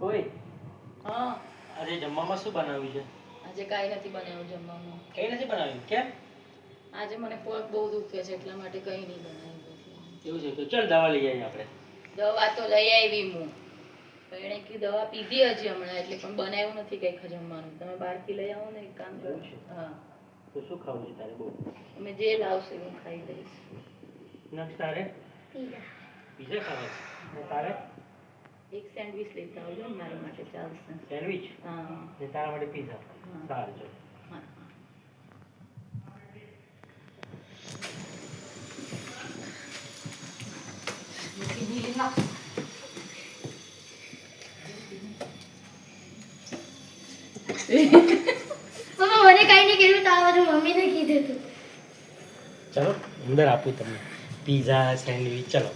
ઓય. હા. આજે જમવામાં શું બનાવ્યું છે? આજે કાંઈ નથી બનાવ્યું જમવામાં. કઈ નથી બનાવ્યું? કેમ? આજે મને પગ બહુ દુખે છે એટલા માટે કંઈ નહીં બનાવ્યું. એવું છે? તો ચાલ દવા લઈ આવીએ આપણે. દવા તો લઈ આવી હું. એણે કે દવા પીધી હજી હમણાં એટલે પણ બનાવ્યું નથી કંઈક જમવાનું. તમે બહારથી લઈ આવો ને એક કામ કરો. હા. તો શું ખાવું છે તારે? બહુ અમે જે લાવશે એ હું ખાઈ લઈશ. નક્સ તારે? પીઝા. ખાવા છે? તારે? એક સેન્ડવિચ લેતા આવજો ને મારા માટે ચાલશે. સેન્ડવિચ? હા. ને તારા માટે પીઝા હા. સારું ચાલો. મને કઈ નહીં કીધું તારા બધું મમ્મીને કીધું હતું ચલો અંદર આપું તમને. પીઝા સેન્ડવિચ ચલો.